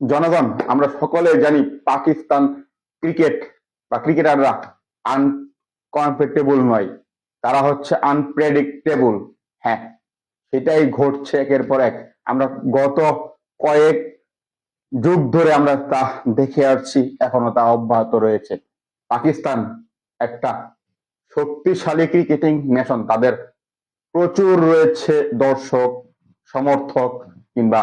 জনগণ, আমরা সকলে জানি পাকিস্তান ক্রিকেট বা ক্রিকেটাররা আনকমফর্টেবল নয়। তারা হচ্ছে আনপ্রেডিক্টেবল হ্যাঁ সেটাই ঘটছে একের পর এক। আমরা গত কয়েক যুগ ধরে আমরা তা দেখে আসছি, এখনও তা অব্যাহত রয়েছে। পাকিস্তান একটা শক্তিশালী ক্রিকেটিং নেশন। তাদের প্রচুর রয়েছে দর্শক, সমর্থক, কিংবা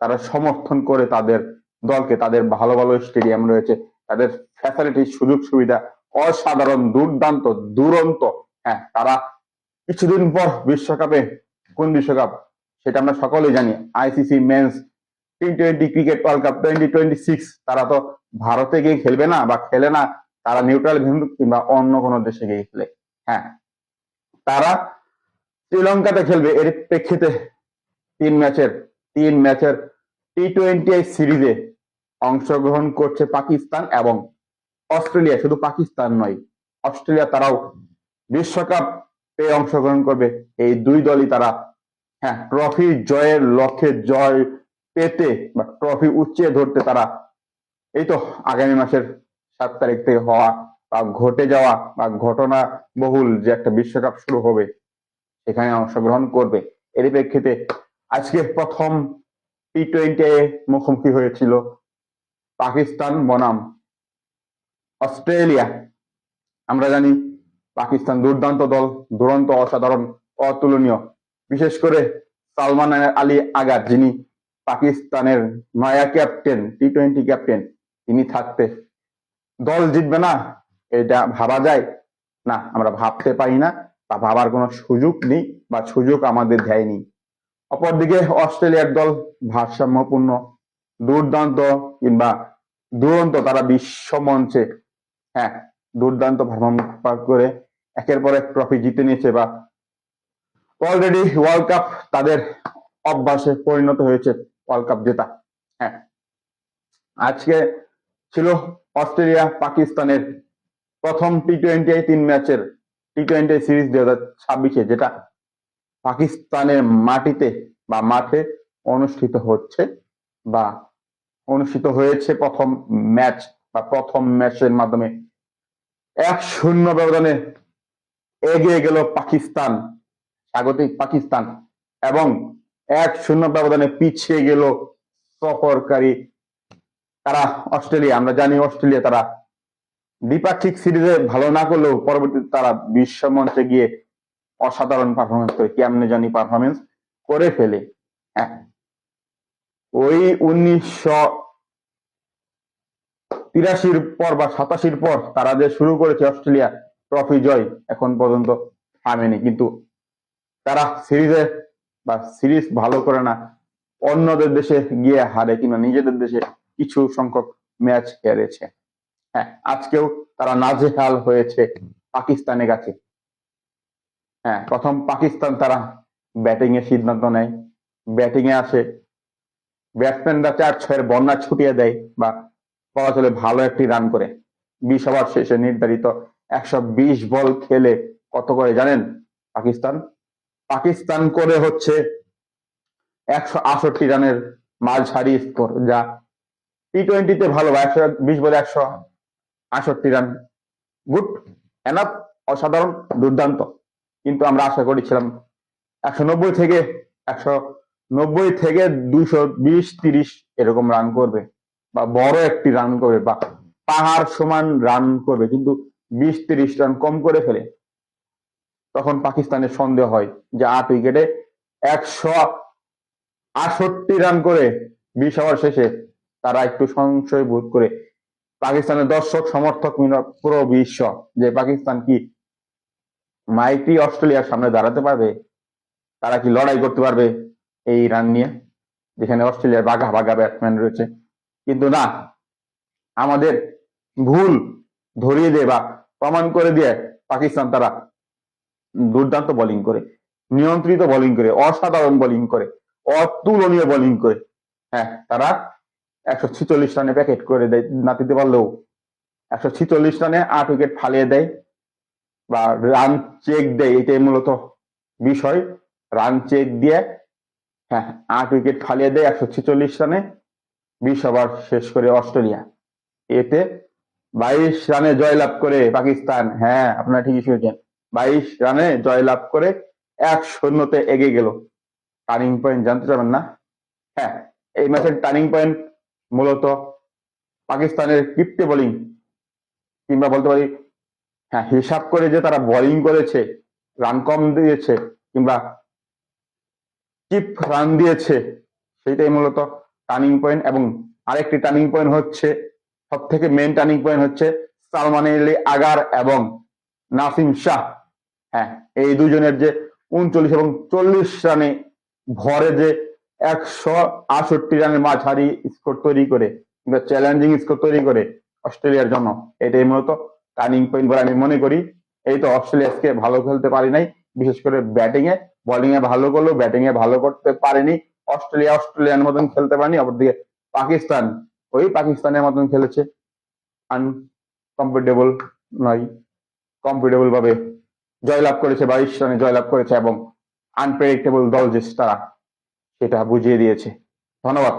তারা সমর্থন করে তাদের দলকে তাদের ভালো ভালো স্টেডিয়াম রয়েছে, তাদের ফ্যাসিলিটি সুযোগ সুবিধা, অসাধারণ, দুর্দান্ত, দুরন্ত। হ্যাঁ তারা কিছুদিন পর বিশ্বকাপে কোন বিশ্বকাপ, সেটা আমরা সকলেই জানি ICC men's T twenty cricket world cup twenty twenty six তারা তো ভারতে গিয়ে খেলবে না বা খেলে না, তারা নিউট্রাল ভেন্যু কিংবা অন্য কোনো দেশে গিয়ে খেলে। হ্যাঁ তারা শ্রীলঙ্কাতে খেলবে, এর প্রেক্ষিতে তিন ম্যাচের তিন ম্যাচের টি টোয়েন্টি সিরিজে অংশগ্রহণ করছে পাকিস্তান এবং অস্ট্রেলিয়া। শুধু পাকিস্তান নয়, অস্ট্রেলিয়া তারাও বিশ্বকাপে অংশগ্রহণ করবে। এই দুই দলই তারা হ্যাঁ ট্রফি জয়ের লক্ষ্যে জয় পেতে বা ট্রফি উচ্চে ধরতে তারা, এই তো আগামী মাসের সাত তারিখ থেকে হওয়া বা ঘটে যাওয়া বা ঘটনা বহুল যে একটা বিশ্বকাপ শুরু হবে, সেখানে অংশগ্রহণ করবে। এর প্রেক্ষিতে আজকে প্রথম টি টোয়েন্টি মুখোমুখি হয়েছিল পাকিস্তান বনাম। অস্ট্রেলিয়া, আমরা জানি পাকিস্তান দুর্দান্ত দল, দুরন্ত, অসাধারণ, অতুলনীয়। বিশেষ করে সালমান আলী আগার যিনি পাকিস্তানের নয়া ক্যাপ্টেন টি টোয়েন্টি ক্যাপ্টেন, তিনি থাকতে। দল জিতবে না, এটা ভাবা যায়। না, আমরা ভাবতে পারি না, বা ভাবার কোনো সুযোগ নেই, বা সুযোগ আমাদের দেয়নি। অপরদিকে অস্ট্রেলিয়ার দল ভারসাম্যপূর্ণ, দুর্দান্ত কিংবা দুরন্ত, তারা বিশ্ব মঞ্চে হ্যাঁ দুর্দান্ত পারফর্ম করে, একের পর এক ট্রফি জিতে নিয়েছে বা অলরেডি ওয়ার্ল্ড কাপ তাদের অভ্যাসে পরিণত হয়েছে ওয়ার্ল্ড কাপ জেতা হ্যাঁ। আজকে ছিল অস্ট্রেলিয়া পাকিস্তানের প্রথম টি টোয়েন্টি তিন ম্যাচের টি টোয়েন্টি সিরিজ দুই হাজার ছাব্বিশে, যেটা পাকিস্তানের মাটিতে বা মাঠে অনুষ্ঠিত হচ্ছে বা অনুষ্ঠিত হয়েছে প্রথম ম্যাচ বা প্রথম ম্যাচের মাধ্যমে। এক শূন্য ব্যবধানে এগিয়ে গেল পাকিস্তান, স্বাগতিক পাকিস্তান, এবং এক শূন্য ব্যবধানে পিছিয়ে গেল সফরকারী তারা অস্ট্রেলিয়া। আমরা জানি অস্ট্রেলিয়া তারা দ্বিপাক্ষিক সিরিজে ভালো না করলেও পরবর্তীতে তারা বিশ্ব মঞ্চে গিয়ে অসাধারণ পারফরমেন্স করে, কেমনে জানি পারফরমেন্স করে ফেলে। ওই উনিশশো তিরাশির পর বা সাতাশির পর তারা যে শুরু করেছে অস্ট্রেলিয়া ট্রফি জয়, এখন পর্যন্ত থামেনি। কিন্তু তারা সিরিজে বা সিরিজ ভালো করে না, অন্যদের দেশে গিয়ে হারে কিংবা নিজেদের দেশে কিছু সংখ্যক ম্যাচ হেরেছে। হ্যাঁ আজকেও তারা নাজেহাল হয়েছে পাকিস্তানের কাছে। হ্যাঁ প্রথম পাকিস্তান তারা ব্যাটিং এর সিদ্ধান্ত নেয়। ব্যাটিং এ আসে। ব্যাটসম্যানরা চার ছয়ের বন্যা ছুটিয়ে দেয় বা বলা চলে ভালো একটি রান করে। বিশ ওভার শেষে নির্ধারিত একশো বিশ বল খেলে কত করে জানেন পাকিস্তান? পাকিস্তান করে হচ্ছে একশো আষট্টি রানের মাঝারি স্কোর যা টি টোয়েন্টিতে ভালো একশো বিশ বলে একশো আষট্টি রান। গুড এনাফ অসাধারণ, দুর্দান্ত। কিন্তু আমরা আশা করেছিলাম একশো নব্বই থেকে একশো নব্বই থেকে দুশো বিশ, তিরিশ এরকম রান করবে বা বড় একটি রান করবে বা পাহাড় সমান রান করবে, কিন্তু বিশ, তিরিশ রান কম করে ফেলে। তখন পাকিস্তানের সন্দেহ হয় যে আট উইকেটে একশো আষট্টি রান করে বিশ ওভার শেষে তারা একটু সংশয় বোধ করে। পাকিস্তানের দর্শক, সমর্থক পুরো বিশ্ব, যে পাকিস্তান কি মাইটি অস্ট্রেলিয়ার সামনে দাঁড়াতে পারবে, তারা কি লড়াই করতে পারবে এই রান নিয়ে? যেখানে অস্ট্রেলিয়ার বাঘা বাঘা ব্যাটসম্যান রয়েছে। কিন্তু না, আমাদের ভুল ধরিয়ে দিয়ে বা প্রমাণ করে দিয়ে পাকিস্তান তারা দুর্দান্ত বোলিং করে, নিয়ন্ত্রিত বোলিং করে, অসাধারণ বোলিং করে, অতুলনীয় বোলিং করে। হ্যাঁ তারা একশো ছিচল্লিশ রানে প্যাকেট করে দেয়, না দিতে পারলেও। একশো ছিচল্লিশ রানে আট উইকেট ফালিয়ে দেয়। বা রান চেক দেয়, এটাই মূলত বিষয়। রান চেক দিয়ে হ্যাঁ আট উইকেট ফালিয়ে দেয় একশো ছেচল্লিশ রানে, বিশ ওভার শেষ করে অস্ট্রেলিয়া। এতে বাইশ রানে জয়লাভ করে পাকিস্তান। হ্যাঁ আপনারা ঠিকই শুনেছেন। বাইশ রানে জয়লাভ করে এক শূন্যতে এগিয়ে গেল। টার্নিং পয়েন্ট জানতে চাবেন না? হ্যাঁ এই ম্যাচের টার্নিং পয়েন্ট মূলত পাকিস্তানের কৃপ্টে বোলিং কিংবা বলতে পারি হ্যাঁ হিসাব করে যে তারা বোলিং করেছে রান কম দিয়েছে কিংবা চিপ রান দিয়েছে সেটাই মূলত টার্নিং পয়েন্ট এবং আরেকটি টার্নিং পয়েন্ট হচ্ছে সব থেকে মেন টার্নিং পয়েন্ট হচ্ছে সালমান আলী আগার এবং নাসিম শাহ। হ্যাঁ এই দুজনের যে উনচল্লিশ এবং চল্লিশ রানে ভরে যে একশো আটষট্টি রানের মাঝারি স্কোর তৈরি করে চ্যালেঞ্জিং স্কোর তৈরি করে অস্ট্রেলিয়ার জন্য, এটাই মূলত টার্নিং পয়েন্ট বলে আমি মনে করি। এই তো অস্ট্রেলিয়া ভালো খেলতে পারি নাই, বিশেষ করে ব্যাটিং এ বোলিং এ ভালো করল ব্যাটিং এ ভালো করতে পারেনি। অস্ট্রেলিয়া, অস্ট্রেলিয়ার মতন খেলতে পারেনি, অপরদিকে পাকিস্তান। ওই পাকিস্তানের মতন খেলেছে। আনকমফোর্টেবল নয়। কমফোর্টেবল ভাবে জয়লাভ করেছে, বাইশ রানে জয়লাভ করেছে এবং আনপ্রেডিক্টেবল দল যে তারা, সেটা বুঝিয়ে দিয়েছে। ধন্যবাদ।